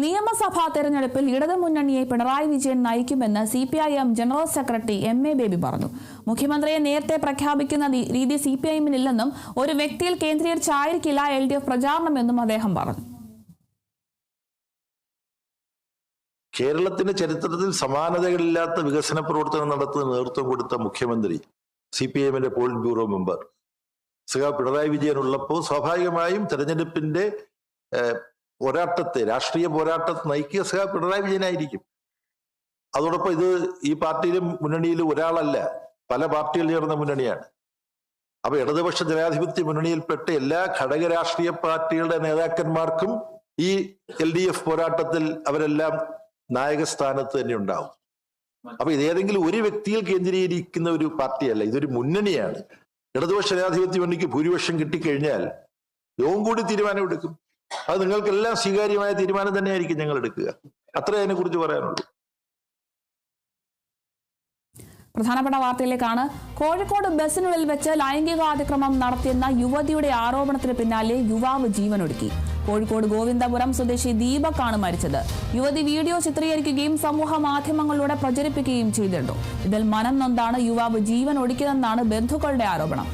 നിയമസഭാ തെരഞ്ഞെടുപ്പിൽ ഇടതുമുന്നണിയെ പിണറായി വിജയൻ നയിക്കുമെന്ന് C P I M general secretary M A Baby പറഞ്ഞു. മുഖ്യമന്ത്രിയെ നേരത്തെ പ്രഖ്യാപിക്കുന്ന രീതി സി പി ഐ എമ്മിനില്ലെന്നും ഒരു വ്യക്തിയിൽ കേന്ദ്രീകരിച്ചായിരിക്കില്ല എൽ ഡി എഫ് പ്രചാരണമെന്നും അദ്ദേഹം പറഞ്ഞു. കേരളത്തിന്റെ ചരിത്രത്തിൽ സമാനതകളില്ലാത്ത വികസന പ്രവർത്തനം നടത്തുന്ന നേതൃത്വം കൊടുത്ത മുഖ്യമന്ത്രി സി പി എമ്മിന്റെ പോളിറ്റ് ബ്യൂറോ മെമ്പർ. സഖാ പിണറായി വിജയൻ ഉള്ളപ്പോൾ സ്വാഭാവികമായും തെരഞ്ഞെടുപ്പിന്റെ പോരാട്ടത്തെ രാഷ്ട്രീയ പോരാട്ടത്തെ നയിക്കുക സഹ പിണറായി വിജയനായിരിക്കും അതോടൊപ്പം ഇത് ഈ പാർട്ടിയിലും മുന്നണിയിലും ഒരാളല്ല പല പാർട്ടികൾ ചേർന്ന മുന്നണിയാണ്. അപ്പൊ ഇടതുപക്ഷ ജനാധിപത്യ മുന്നണിയിൽപ്പെട്ട എല്ലാ ഘടക രാഷ്ട്രീയ പാർട്ടികളുടെ നേതാക്കന്മാർക്കും ഈ എൽ ഡി എഫ് പോരാട്ടത്തിൽ അവരെല്ലാം നായകസ്ഥാനത്ത് തന്നെ ഉണ്ടാവും. അപ്പൊ ഇതേതെങ്കിലും ഒരു വ്യക്തിയിൽ കേന്ദ്രീകരിക്കുന്ന ഒരു പാർട്ടിയല്ല ഇതൊരു മുന്നണിയാണ്. ഇടതുപക്ഷ ജനാധിപത്യ മുന്നണിക്ക് ഭൂരിപക്ഷം കിട്ടിക്കഴിഞ്ഞാൽ യോഗം കൂടി തീരുമാനമെടുക്കും. അത് നിങ്ങൾക്കെല്ലാം സ്വീകാര്യമായ തീരുമാനം തന്നെയായിരിക്കും ഞങ്ങൾ എടുക്കുക. അത്രേ അതിനെ കുറിച്ച് പറയാനുള്ളൂ. പ്രധാനപ്പെട്ട വാർത്തയിലേക്കാണ്. കോഴിക്കോട് ബസ്സിനുള്ളിൽ വെച്ച് ലൈംഗികാതിക്രമം നടത്തിയെന്ന യുവതിയുടെ ആരോപണത്തിന് പിന്നാലെ യുവാവ് ജീവനൊടുക്കി. കോഴിക്കോട് ഗോവിന്ദപുരം സ്വദേശി ദീപക്കാണ് മരിച്ചത്. യുവതി വീഡിയോ ചിത്രീകരിക്കുകയും സമൂഹ മാധ്യമങ്ങളിലൂടെ പ്രചരിപ്പിക്കുകയും ചെയ്തിരുന്നു. ഇതിൽ മനം നൊന്താണ് യുവാവ് ജീവൻ ഒടുക്കിയതെന്നാണ് ബന്ധുക്കളുടെ ആരോപണം.